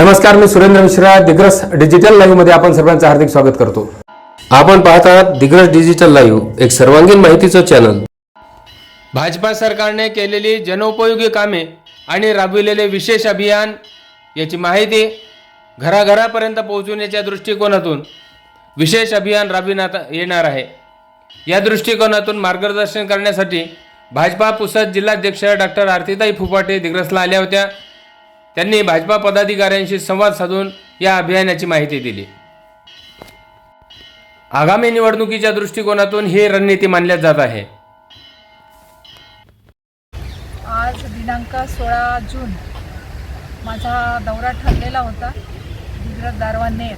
नमस्कार मी सुरेंद्र मिश्रा दिग्रस डिजिटल लाईव्हमध्ये आपण सर्वांचं हार्दिक स्वागत करतो. आपण पाहत आहात दिग्रस डिजिटल लाईव्ह एक सर्वांगीण माहितीचं चॅनल भाजपा सरकारने केलेली जनोपयोगी कामे आणि राबविलेले विशेष अभियान याची माहिती घराघरापर्यंत पोहोचवण्याच्या दृष्टिकोनातून विशेष अभियान राबविण्यात येणार आहे. या दृष्टिकोनातून मार्गदर्शन करण्यासाठी भाजपा पुसद जिल्हाध्यक्ष डॉक्टर आरतीताई फुपाटे दिग्रसला आल्या होत्या. त्यांनी भाजपा पदाधिकाऱ्यांशी संवाद साधून या अभियानाची माहिती दिली. आगामी निवडणुकीच्या दृष्टिकोनातून ही रणनीती मानल्या जात आहे. आज दिनांक सोळा जून. माझा दौरा ठरलेला होता दिग्रज दारवानेर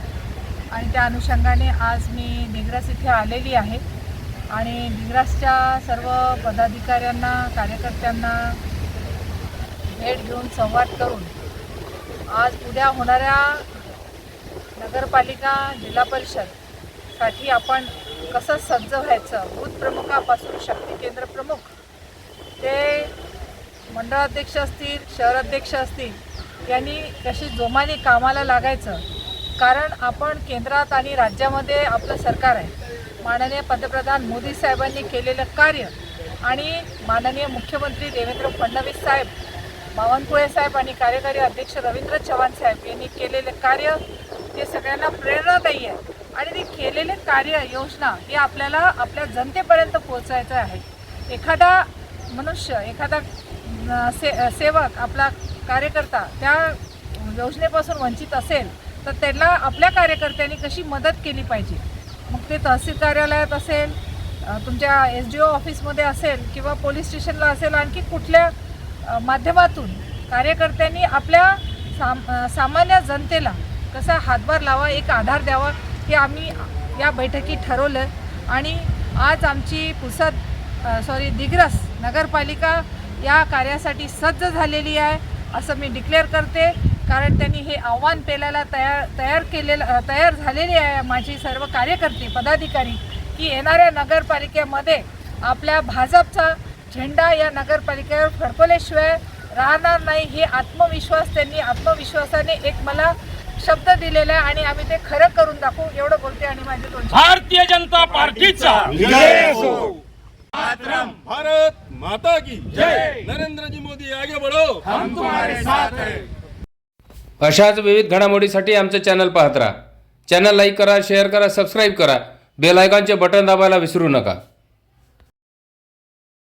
आणि त्या अनुषंगाने आज मी दिग्रस इथे आलेली आहे. आणि दिग्रसच्या सर्व पदाधिकाऱ्यांना कार्यकर्त्यांना भेट घेऊन संवाद करून आज उद्या होणाऱ्या नगरपालिका जिल्हा परिषदसाठी आपण कसं सज्ज व्हायचं बूथ प्रमुखापासून शक्ती केंद्र प्रमुख ते मंडळाध्यक्ष असतील शहराध्यक्ष असतील यांनी कशी जोमाने कामाला लागायचं? कारण आपण केंद्रात आणि राज्यामध्ये आपलं सरकार आहे. माननीय पंतप्रधान मोदी साहेबांनी केलेलं कार्य आणि माननीय मुख्यमंत्री देवेंद्र फडणवीस साहेब बावनकुळे साहेब आणि कार्यकारी अध्यक्ष रवींद्र चव्हाण साहेब यांनी केलेले कार्य हे सगळ्यांना प्रेरणादायी आहे. आणि ते केलेले कार्य योजना हे आपल्याला आपल्या जनतेपर्यंत पोहोचायचं आहे. एखादा मनुष्य एखादा से सेवक आपला कार्यकर्ता त्या योजनेपासून वंचित असेल तर त्याला आपल्या कार्यकर्त्यांनी कशी मदत केली पाहिजे? मग ते तहसील कार्यालयात असेल तुमच्या एस डी ओ ऑफिसमध्ये असेल किंवा पोलीस स्टेशनला असेल आणखी कुठल्या माध्यमातून कार्यकर्त्यांनी आपल्या साम सामान्य जनतेला कसा हातभार लावा एक आधार द्यावा हे आम्ही या बैठकीत ठरवलं. आणि आज आमची पुसद सॉरी दिग्रस नगरपालिका या कार्यासाठी सज्ज झालेली आहे असं मी डिक्लेअर करते. कारण त्यांनी हे आव्हान पेलायला तयार तयार केलेलं तयार झालेले आहे माझी सर्व कार्यकर्ते पदाधिकारी की येणाऱ्या नगरपालिकेमध्ये आपल्या भाजपचा झेंडा या नगरपालिकेवर फडकवल्याशिवाय राहणार नाही. हे आत्मविश्वास त्यांनी आत्मविश्वासाने एक मला शब्द दिलेला आहे आणि आम्ही ते खरं करून दाखवू. एवढं बोलते आणि माझे दोन भारतीय जनता पार्टीचा. भारत माता की जय. नरेंद्र जी मोदी आगे बढ़ो. हम तुम्हारे साथ हैं. अशाच विविध घडामोडीसाठी आमचं चॅनल पाहत राहा. चॅनल लाईक करा शेअर करा सबस्क्राईब करा. बेल आयकॉनचे बटन दाबायला विसरू नका.